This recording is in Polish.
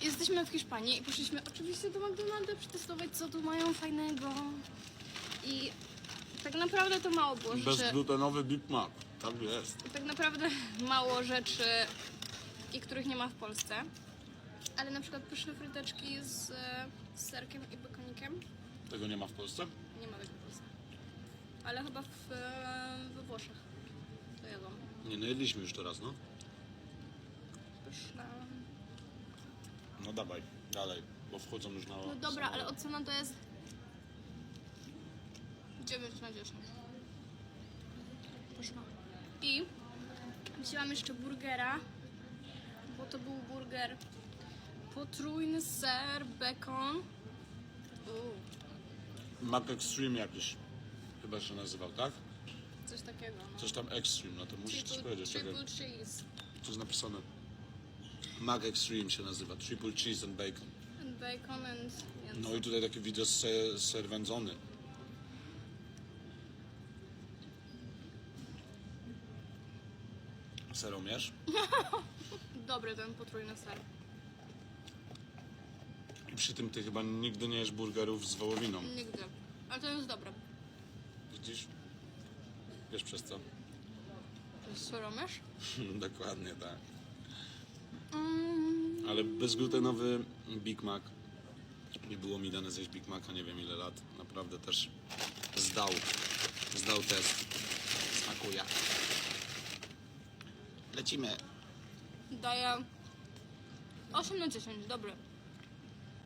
jesteśmy w Hiszpanii i poszliśmy oczywiście do McDonalda przetestować, co tu mają fajnego. I tak naprawdę to mało było rzeczy. Bezglutenowy Big Mac. Tak jest. Tak naprawdę mało rzeczy, i których nie ma w Polsce. Ale na przykład pyszne fryteczki z, z serkiem i bekonikiem. Tego nie ma w Polsce? Nie ma tego w Polsce. Ale chyba w, we Włoszech to jedzą. Nie, no jedliśmy już teraz, no. Pyszne. No dawaj, dalej, bo wchodzą już na... No dobra, ale ocena to jest 9 na 10. Pyszna. I wzięłam jeszcze burgera, bo to był burger potrójny ser. Uuu, Mac Extreme jakiś chyba się nazywał, tak? coś takiego. No. Coś tam Extreme, no to musisz coś Triple, powiedzieć. triple Czekaj, cheese co jest napisane? Mac Extreme się nazywa, Triple Cheese and Bacon. and bacon and... No i tutaj taki widzę ser, ser wędzony. Seromierz? Dobry ten potrójny ser. I przy tym ty chyba nigdy nie jesz burgerów z wołowiną. Nigdy. Ale to jest dobre. Widzisz? Wiesz przez co? To jest seromierz? Dokładnie tak. Ale bezglutenowy Big Mac. Nie było mi dane zjeść Big Maca nie wiem ile lat. Naprawdę też zdał. Zdał test. Smakuje. Lecimy. daję 8 na 10, dobry.